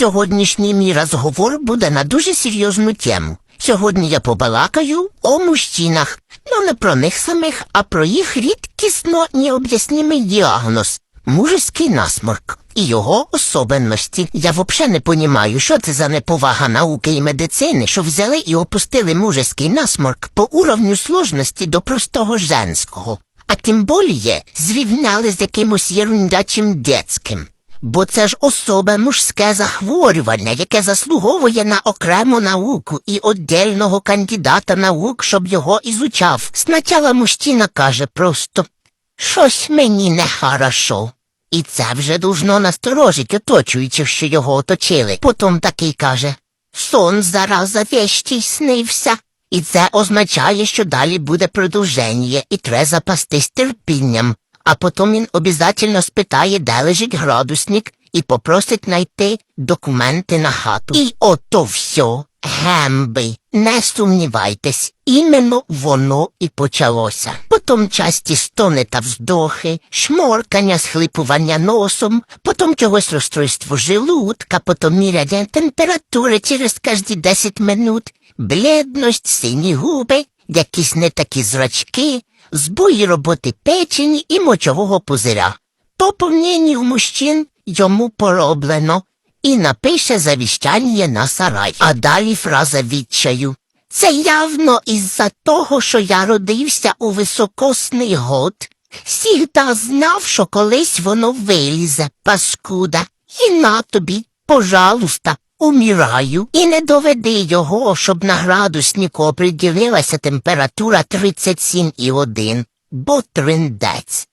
Сьогоднішній мій розговор буде на дуже серйозну тему. Сьогодні я побалакаю о мужчинах. Ну не про них самих, а про їх рідкісно необ'яснимий діагноз мужеський насморк і його особенності. Я взагалі не понімаю, що це за неповага науки і медицини, що взяли і опустили мужеський насморк по уровню сложності до простого женського. А тим боліє зрівняли з якимось ерундячим детським. Бо це ж особе мужське захворювання, яке заслуговує на окрему науку і отдельного кандидата наук, щоб його ізучав. Спочатку мужчина каже просто щось мені не хорошо. І це вже должно насторожить оточуючих, що його оточили. Потім такий каже Сон зараза вещий снився. І це означає, що далі буде продовження, і треба запастись терпінням. А потім він обязательно спитає, де лежить градусник, і попросить знайти документи на хату. І ото все, гемби, не сумнівайтесь, іменно воно і почалося. Потім часті стони та вздохи, шморкання, схлипування носом, потім чогось розстройство желудка, потім міряння температури через кожні 10 минут, бледність, сині губи, якісь не такі зрачки, збої роботи печені і мочового пузиря. По повненню мужчин йому пороблено і напише завіщання на сарай. А далі фраза відчаю. Це явно із-за того, що я родився у високосний год. Сігда знав, що колись воно вилізе, паскуда. І на тобі, пожалуйста, умираю. І не доведи його, щоб на градуснику оприділилася температура 37,1, бо триндець.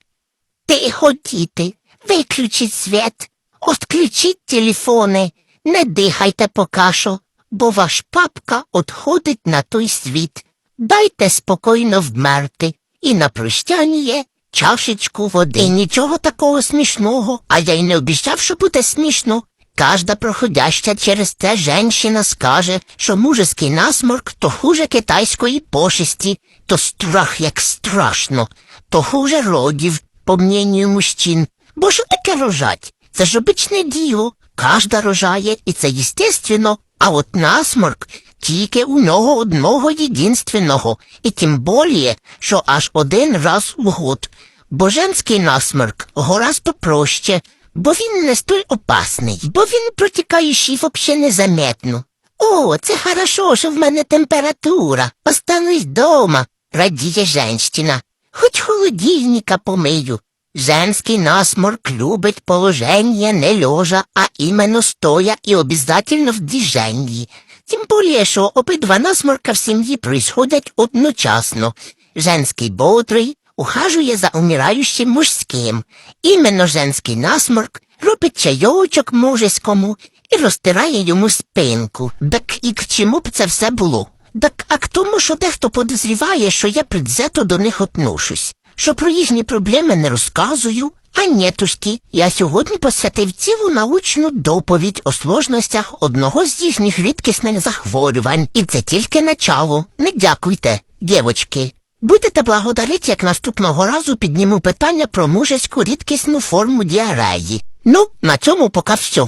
Тихо, діти, виключіть світ, отключіть телефони, не дихайте поки що, бо ваш папка отходить на той світ. Дайте спокійно вмерти і на прощання чашечку води. І нічого такого смішного, а я й не обіцяв, що буде смішно. Кожна проходяща через те женщина скаже, що мужеський насморк то хуже китайської пошесті, то страх як страшно, то хуже родів, по мненню мужчин. Бо що таке рожать? Це ж обичне діло. Кожна рожає, і це естественно. А от насморк тільки у нього одного єдинственного, і тим боліє, що аж один раз в год. Бо женський насморк гораздо проще, бо він не столь опасний, бо він протікає ще вообще незаметно. О, це хорошо, що в мене температура. Останусь дома, радіє женщина. Хоч холодильника помию. Женський насморк любить положення не лежа, а іменно стоя і обязательно в движенні. Тим более, що обидва насморка в сім'ї происходять одночасно. Женський бодрий ухажує за умираючим мужським. Іменно женський насморк робить чайочок мужеському і розтирає йому спинку. Так і к чому б це все було? Так а к тому, що дехто подозріває, що я предвзято до них отношусь, що про їхні проблеми не розказую, а нетушки, я сьогодні посвятив цілу научну доповідь о сложностях одного з їхніх рідкісних захворювань. І це тільки начало. Не дякуйте, дівочки. Будете благодарити, як наступного разу підніму питання про мужеську рідкісну форму діареї. Ну, на цьому поки все.